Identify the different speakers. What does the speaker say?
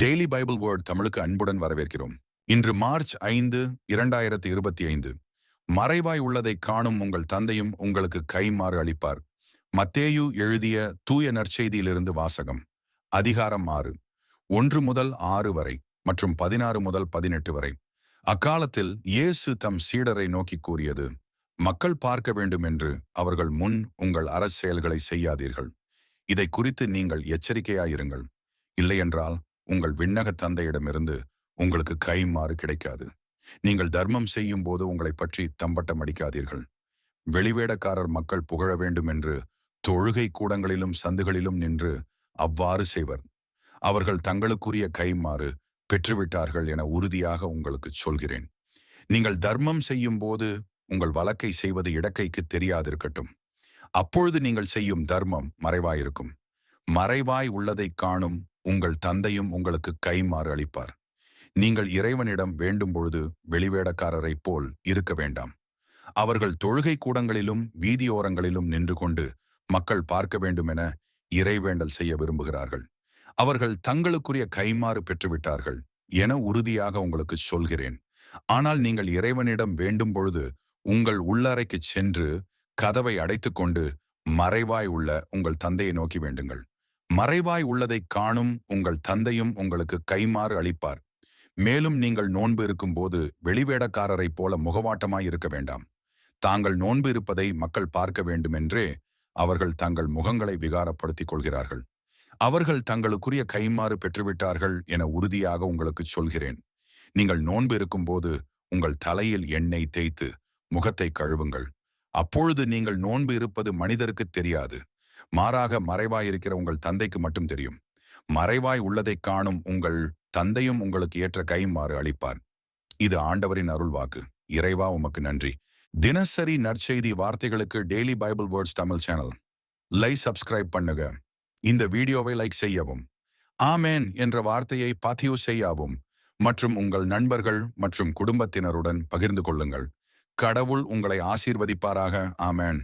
Speaker 1: Daily Bible word தமிழுக்கு அன்புடன் வரவேற்கிறோம். இன்று மார்ச் ஐந்து இரண்டாயிரத்தி இருபத்தி ஐந்து. மறைவாய் உள்ளதை காணும் உங்கள் தந்தையும் உங்களுக்கு கைமாறு அளிப்பார். மத்தேயு எழுதிய தூய நற்செய்தியிலிருந்து வாசகம். அதிகாரம் ஆறு. ஒன்று முதல் ஆறு வரை மற்றும் பதினாறு முதல் பதினெட்டு வரை. அக்காலத்தில் இயேசு தம் சீடரை நோக்கி கூறியது மக்கள் பார்க்க வேண்டும் என்று அவர்கள் முன் உங்கள் அரசியல்களை செய்யாதீர்கள். இதை குறித்து நீங்கள் எச்சரிக்கையாயிருங்கள். இல்லையென்றால் உங்கள் விண்ணக தந்தையிடமிருந்து உங்களுக்கு கைமாறு கிடைக்காது. நீங்கள் தர்மம் செய்யும் போது உங்களை பற்றி தம்பட்டம் அடிக்காதீர்கள். வெளிவேடக்காரர் மக்கள் புகழ வேண்டும் என்று தொழுகை கூடங்களிலும் சந்துகளிலும் நின்று அவ்வாறு செய்வர். அவர்கள் தங்களுக்குரிய கைமாறு பெற்றுவிட்டார்கள் என உறுதியாக உங்களுக்கு சொல்கிறேன். நீங்கள் தர்மம் செய்யும் போது உங்கள் வழக்கை செய்வது இடக்கைக்கு தெரியாதிருக்கட்டும். அப்பொழுது நீங்கள் செய்யும் தர்மம் மறைவாயிருக்கும். மறைவாய் உள்ளதைக் காணும் உங்கள் தந்தையும் உங்களுக்கு கைமாறு அளிப்பார். நீங்கள் இறைவனிடம் வேண்டும் பொழுது வெளிவேடக்காரரைப் போல் இருக்க வேண்டாம். அவர்கள் தொழுகை கூடங்களிலும் வீதியோரங்களிலும் நின்று கொண்டு மக்கள் பார்க்க வேண்டுமென இறைவேண்டல் செய்ய விரும்புகிறார்கள். அவர்கள் தங்களுக்குரிய கைமாறு பெற்றுவிட்டார்கள் என உறுதியாக உங்களுக்கு சொல்கிறேன். ஆனால் நீங்கள் இறைவனிடம் வேண்டும் பொழுது உங்கள் உள்ளறைக்கு சென்று கதவை அடைத்துக்கொண்டு மறைவாய் உள்ள உங்கள் தந்தையை நோக்கி வேண்டுங்கள். மறைவாய் உள்ளதைக் காணும் உங்கள் தந்தையும் உங்களுக்கு கைமாறு அளிப்பார். மேலும் நீங்கள் நோன்பு இருக்கும்போது வெளிவேடக்காரரைப் போல முகவாட்டமாய் இருக்க வேண்டாம். தாங்கள் நோன்பு இருப்பதை மக்கள் பார்க்க வேண்டுமென்றே அவர்கள் தங்கள் முகங்களை விகாரப்படுத்திக் கொள்கிறார்கள். அவர்கள் தங்களுக்குரிய கைமாறு பெற்றுவிட்டார்கள் என உறுதியாக உங்களுக்கு சொல்கிறேன். நீங்கள் நோன்பு இருக்கும்போது உங்கள் தலையில் எண்ணெய் தேய்த்து முகத்தை கழுவுங்கள். அப்பொழுது நீங்கள் நோன்பு இருப்பது மனிதருக்கு தெரியாது. மாறாக மறைவாய் இருக்கிற உங்கள் தந்தைக்கு மட்டும் தெரியும். மறைவாய் உள்ளதை காணும் உங்கள் தந்தையும் உங்களுக்கு ஏற்ற கைமாறு அளிப்பார். இது ஆண்டவரின் அருள் வாக்கு. இறைவா உமக்கு நன்றி. தினசரி நற்செய்தி வார்த்தைகளுக்கு daily Bible words Tamil channel. Like subscribe பண்ணுங்க. இந்த வீடியோவை லைக் செய்யவும். ஆமேன் என்ற வார்த்தையை பதிவு செய்யவும். மற்றும் உங்கள் நண்பர்கள் மற்றும் குடும்பத்தினருடன் பகிர்ந்து கொள்ளுங்கள். கடவுள் உங்களை ஆசீர்வதிப்பாராக. ஆமேன்.